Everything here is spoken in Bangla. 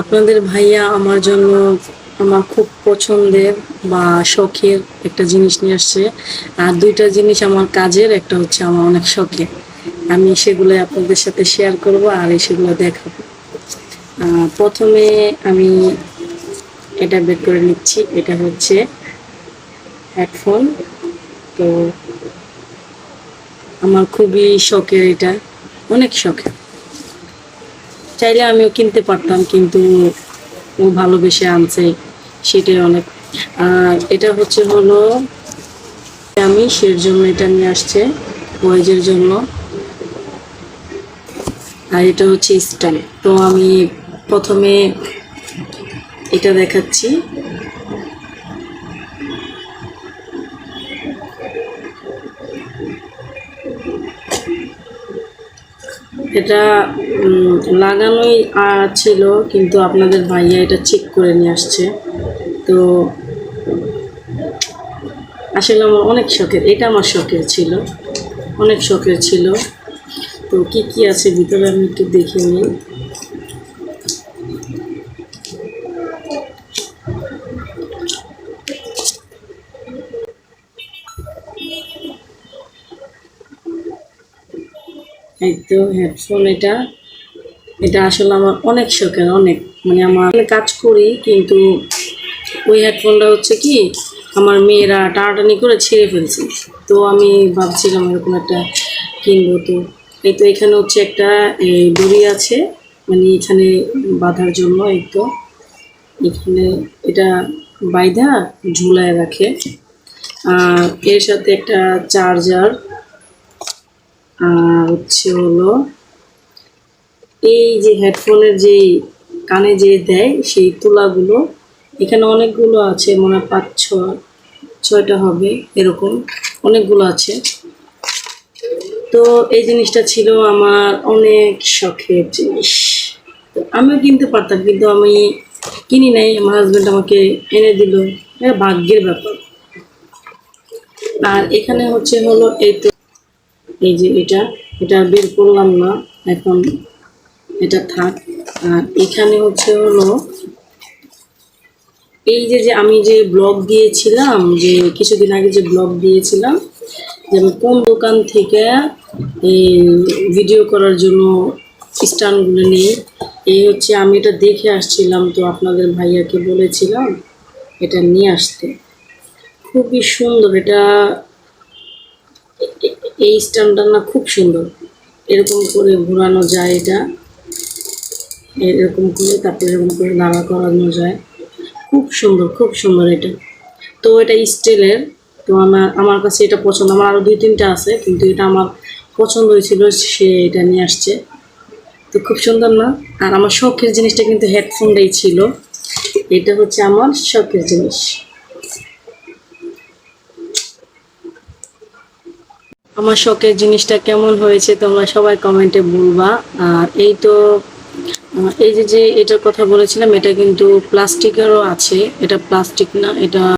আপনাদের ভাইয়া আমার জন্য আমার খুব পছন্দের বা শখের একটা জিনিস নিয়ে আসছে। আর দুইটা জিনিস আমার কাজের, একটা হচ্ছে আমার অনেক শখের। আমি সেগুলো আপনাদের সাথে শেয়ার করব আর সেগুলো দেখাবো। প্রথমে আমি এটা বের করে নিচ্ছি। এটা হচ্ছে হেডফোন তো আমার খুবই শখের এটা, অনেক শখের। চাইলে আমিও কিনতে পারতাম, কিন্তু ও ভালোবেসে আনছে, সেটাই অনেক। আর এটা হচ্ছে হলো, আমি সের জন্য এটা নিয়ে আসছে বয়েজের জন্য। আর এটা হচ্ছে স্টাইল তো আমি প্রথমে এটা দেখাচ্ছি। এটা লাগানোই ছিল, কিন্তু আপনাদের ভাইয়া এটা চেক করে নিয়ে আসছে। তো আসলে আমার অনেক শখের, এটা আমার শখের ছিল, অনেক শখের ছিল। তো কি কি আছে ভিতরে আমি একটু দেখে নিই। এই তো হেডফোন এটা। এটা আসলে আমার অনেক শখের, অনেক মানে আমার কাজ করি, কিন্তু ওই হেডফোনটা হচ্ছে কি, আমার মেয়েরা টানাটানি করে ছিঁড়ে ফেলছে। তো আমি ভাবছিলাম এরকম একটা কিনবো। তো এই তো এখানে হচ্ছে একটা দড়ি আছে মানে এখানে বাঁধার জন্য এই তো। এখানে এটা বাইধা ঝুলায় রাখে। আর এর সাথে একটা চার্জার। আর হচ্ছে হলো এই যে হেডফোনের যে কানে যে দেয়, সেই তুলাগুলো, এখানে অনেকগুলো আছে, মনে হয় পাঁচ ছ ছয়টা হবে এরকম, অনেকগুলো আছে। তো এই জিনিসটা ছিল আমার অনেক শখের জিনিস। তো আমিও কিনতে পারতাম, কিন্তু আমি কিনি নাই, আমার হাজব্যান্ড আমাকে এনে দিল। এটা ভাগ্যের ব্যাপার। আর এখানে হচ্ছে হলো এই তো, এই যে এটা এটা বের করলাম না, এখন এটা থাক। আর এখানে হচ্ছে হলো এই যে যে আমি যে ব্লগ দিয়েছিলাম, যে কিছুদিন আগে যে ব্লগ দিয়েছিলাম, যে আমি কোন দোকান থেকে এই ভিডিও করার জন্য স্ট্যান্ডগুলো নিই, এই হচ্ছে আমি এটা দেখে আসছিলাম তো আপনাদের ভাইয়াকে বলেছিলাম এটা নিয়ে আসতে। খুবই সুন্দর, এটা এই স্ট্যান্ডটা না খুব সুন্দর। এরকম করে ঘোরানো যায় এটা। এরকম করে, তারপরে এরকম করে দাঁড়া করানো যায়। খুব সুন্দর খুব সুন্দর এটা। তো এটা স্টিলের, তো আমার আমার কাছে এটা পছন্দ। আমার আরও দুই তিনটা আছে, কিন্তু এটা আমার পছন্দ হয়েছিল, সে এটা নিয়ে আসছে। তো খুব সুন্দর না? আর আমার শখের জিনিসটা কিন্তু হেডফোনটাই ছিল। এটা হচ্ছে আমার শখের জিনিস। আমার শখের জিনিসটা কেমন হয়েছে তোমরা সবাই কমেন্টে বলবা। আর এই তো এই যে যে এটার কথা বলেছিলাম এটা কিন্তু প্লাস্টিকেরও আছে। এটা প্লাস্টিক না এটা